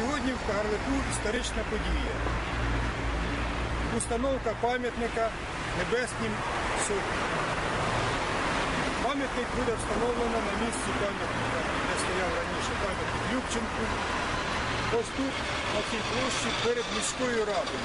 Сьогодні в Кагарлику історична подія. Установка пам'ятника Небеснім Сотням. Пам'ятник буде встановлено на місці пам'ятника, де стояв раніше пам'ятник Любченку. Ось тут, на цій площі, перед міською радою.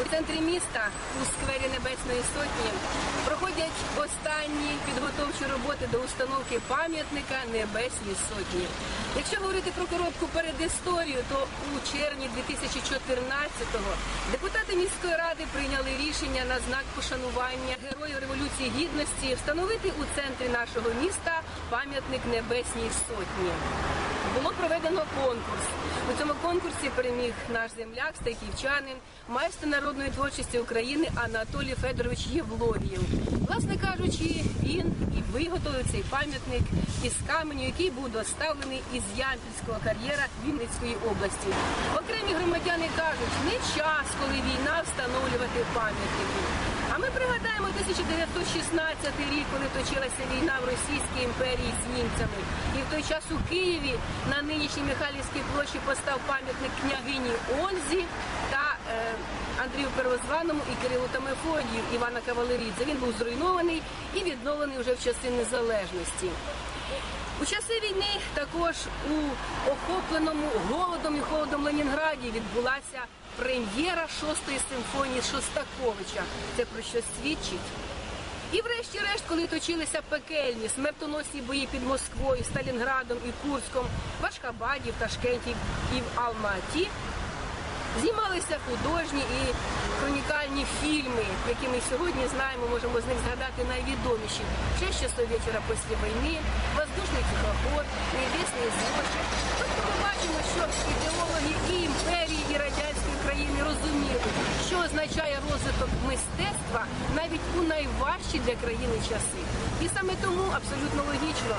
У центрі міста у сквері Небесної Сотні проходять останні підготовчі роботи до установки пам'ятника Небесній Сотні. Якщо говорити про коротку передісторію, то у червні 2014-го депутати міської ради прийняли рішення на знак пошанування героїв Революції Гідності встановити у центрі нашого міста пам'ятник Небесній Сотні. Було проведено конкурс. У цьому конкурсі переміг наш земляк, стахівчанин, майстер народної творчості України Анатолій Федорович Євлогієв. Власне кажучи, він і виготовив цей пам'ятник із каменю, який був доставлений із Ямпільського кар'єра Вінницької області. Окремі громадяни кажуть, не час, коли війна встановлювати пам'ятники. Ми пригадаємо 1916 рік, коли точилася війна в Російській імперії з німцями. І в той час у Києві на нинішній Михайлівській площі постав пам'ятник княгині Ользі та е, Андрію Первозваному і Кирилу Тамефодію Івана Кавалерідзе. Він був зруйнований і відновлений вже в часи незалежності. У часи війни також у охопленому голодом і холодом Ленінграді відбулася прем'єра шостої симфонії Шостаковича. Це про що свідчить? І врешті-решт, коли точилися пекельні смертоносні бої під Москвою, Сталінградом і Курском, в Ашхабаді, в Ташкенті і в Алма-Аті, знімалися художні і хронікальні фільми, які ми сьогодні знаємо, можемо з них згадати найвідоміші. «Ще часов вечора після війни, Воздушний тихоход, Небесний злочин. Тобто ми бачимо, що ідеологи і імперії, і радянської країни розуміли, що означає розвиток мистецтва навіть у найважчі для країни часи. І саме тому абсолютно логічно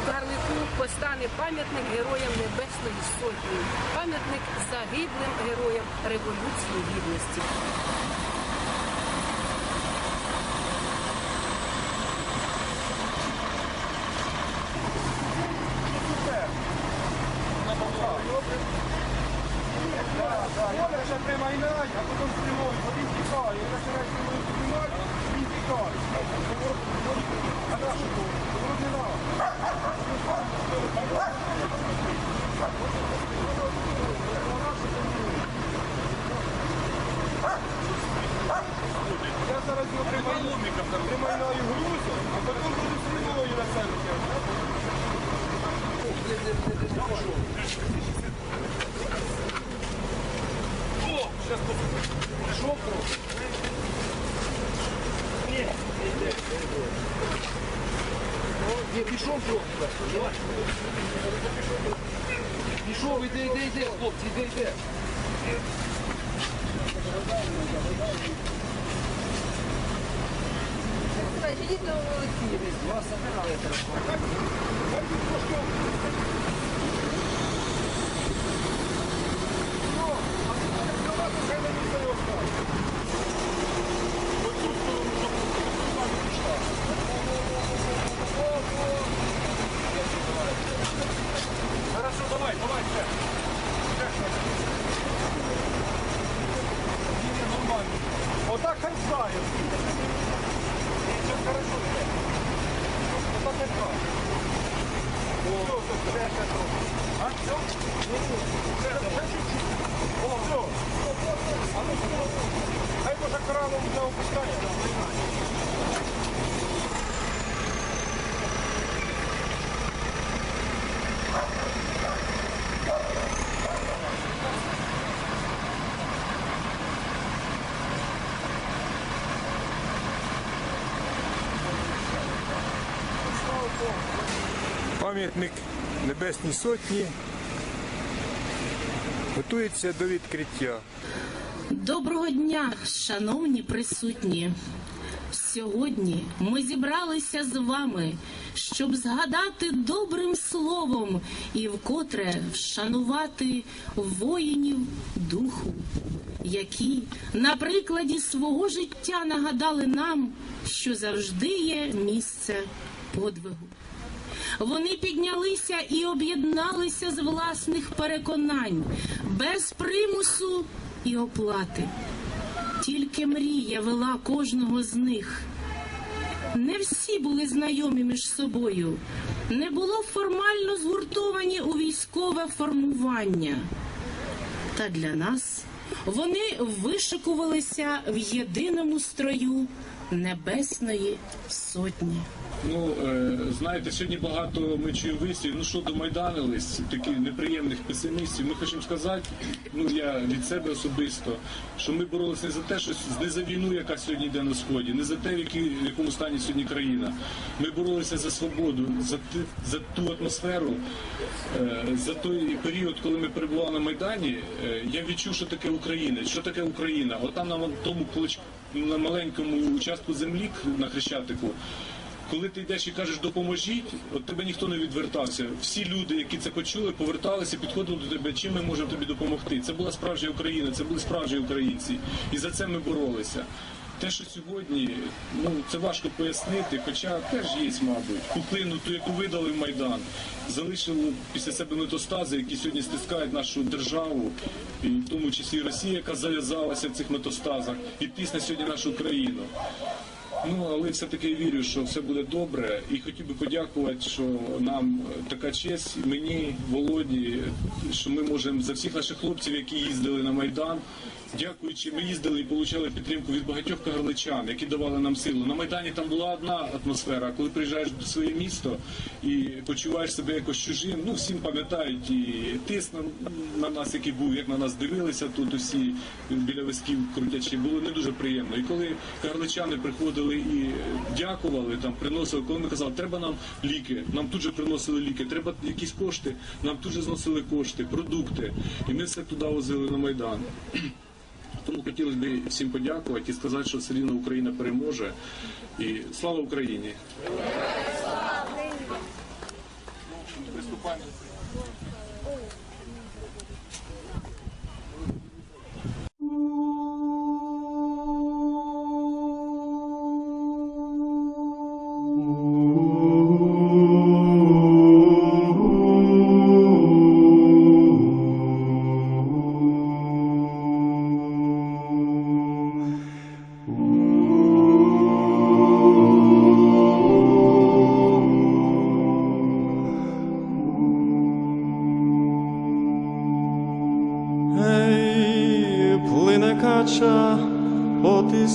у Гарлику постане пам'ятник героям Небесної Сотні, пам'ятник загиблим героям Революції Гідності. А потім стрілою, один тікає, Пішов трохи. Ні, пішов трохи. Пішов, іде, іде, іде, хлопці, іде, іде. Два сантиметри. Хорошо, Хай. Все хорошо. Отак так знає. Все, все, все. А, все? Ні, ні. Все. Все. А ну, все. это же краном не опускає. Пам'ятник Небесній Сотні готується до відкриття. Доброго дня, шановні присутні. Сьогодні ми зібралися з вами, щоб згадати добрим словом і вкотре вшанувати воїнів духу, які на прикладі свого життя нагадали нам, що завжди є місце подвигу. Вони піднялися і об'єдналися з власних переконань, без примусу і оплати. Тільки мрія вела кожного з них. Не всі були знайомі між собою, не було формально згуртовані у військове формування. Та для нас вони вишикувалися в єдиному строю Небесної Сотні. Ну, е, знаєте, сьогодні багато ми чуємо вислів, ну що домайданились, таких неприємних песимістів. Ми хочемо сказати, ну я від себе особисто, що ми боролися не за те, що не за війну, яка сьогодні йде на сході, не за те, в, якій, в якому стані сьогодні країна. Ми боролися за свободу, за, за ту атмосферу, е, за той період, коли ми перебували на Майдані. Е, я відчув, що таке Україна, що таке Україна. От на тому на маленькому участку землі на Хрещатику. Коли ти йдеш і кажеш допоможіть, от тебе ніхто не відвертався. Всі люди, які це почули, поверталися, підходили до тебе, чим ми можемо тобі допомогти. Це була справжня Україна, це були справжні українці. І за це ми боролися. Те, що сьогодні, ну це важко пояснити, хоча теж є, мабуть, пухлину, ту, яку видали в Майдан, залишили після себе метастази, які сьогодні стискають нашу державу, і в тому числі Росія, яка зав'язалася в цих метастазах, і тисне сьогодні нашу країну. Ну, але все-таки вірю, що все буде добре. І хотів би подякувати, що нам така честь, мені, Володі, що ми можемо за всіх наших хлопців, які їздили на Майдан. Дякуючи, ми їздили і отримали підтримку від багатьох кагарличан, які давали нам силу. На Майдані там була одна атмосфера. Коли приїжджаєш до своє місто і почуваєш себе якось чужим, ну всім пам'ятають і тиск на, на нас, який був, як на нас дивилися тут усі біля висків крутячі, було не дуже приємно. І коли кагарличани приходили і дякували, там приносили, коли ми казали, треба нам ліки, нам тут же приносили ліки, треба якісь кошти, нам тут же зносили кошти, продукти, і ми все туди возили на майдан. Тому хотілося б всім подякувати і сказати, що все рівно Україна переможе. І слава Україні! Ей,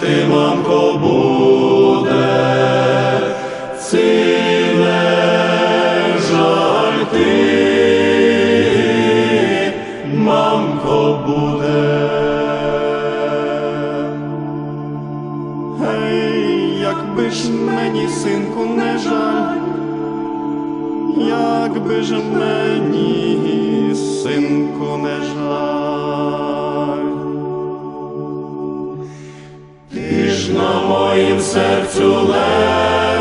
ти, мамко, буде, жаль ти, мамко, буде. Гей, якби ж мені, синку, не жаль, якби ж мені, синку, не жаль. На моїм серцю лежав,